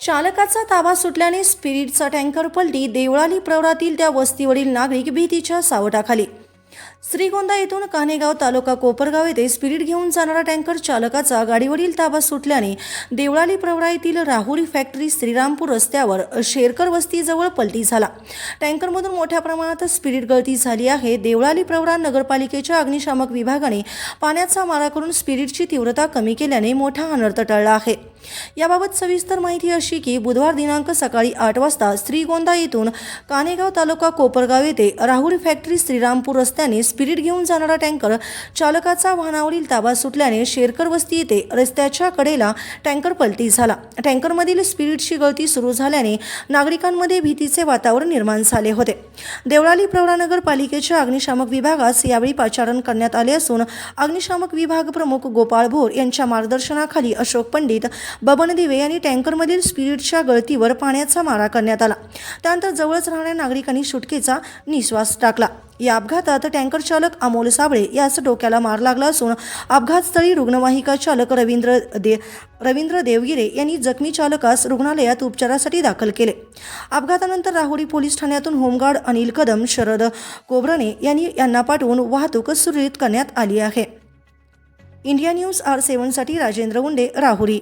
चालकाचा ताबा सुटल्याने स्पिरिटचा टँकर पलटी देवळाली प्रवरातील त्या वस्तीवरील नागरिक भीतीच्या सावटाखाली. श्रीगोंदा येथून कान्हेगाव तालुका कोपरगाव येथे स्पिरिट घेऊन जाणारा टँकर चालकाचा गाडीवरील ताबा सुटल्याने देवळाली प्रवरा येथील राहुरी फॅक्टरी श्रीरामपूर रस्त्यावर शेरकर वस्तीजवळ पलटी झाला. टँकरमधून मोठ्या प्रमाणात स्पिरिट गळती झाली आहे. देवळाली प्रवरा नगरपालिकेच्या अग्निशामक विभागाने पाण्याचा मारा करून स्पिरिटची तीव्रता कमी केल्याने मोठा अनर्थ टळला आहे. याबाबत सविस्तर माहिती अशी की बुधवार दिनांक सकाळी आठ वाजता श्रीगोंदा येथून कानेगाव तालुका कोपरगाव येथे राहुल फॅक्टरी श्रीरामपूर रस्त्याने स्पिरिट घेऊन जाणारा टँकर चालकाचा वाहनावरील ताबा सुटल्याने शेरकर वस्ती येथे रस्त्याच्या कडेला टँकर पलटी झाला. टँकरमधील स्पिरिटची गळती सुरू झाल्याने नागरिकांमध्ये भीतीचे वातावरण निर्माण झाले होते. देवळाली प्रवरा नगरपालिकेच्या अग्निशामक विभागास यावेळी पाचारण करण्यात आले असून अग्निशामक विभाग प्रमुख गोपाळ भोर यांच्या मार्गदर्शनाखाली अशोक पंडित बबन दिवे यांनी टँकरमधील स्पिरिटच्या गळतीवर पाण्याचा मारा करण्यात आला. त्यानंतर जवळच राहणाऱ्या नागरिकांनी सुटकेचा निश्वास टाकला. या अपघातात टँकर चालक अमोल साबळे याच डोक्याला मार लागला असून अपघातस्थळी रुग्णवाहिका चालक रवींद्र दे रवींद्र देवगिरे यांनी जखमी चालकास रुग्णालयात उपचारासाठी दाखल केले. अपघातानंतर राहुरी पोलीस ठाण्यातून होमगार्ड अनिल कदम शरद कोबरणे यांनी यांना पाठवून वाहतूक सुरळीत करण्यात आली आहे. इंडिया न्यूज आर सेव्हनसाठी राजेंद्र उंडे राहुरी.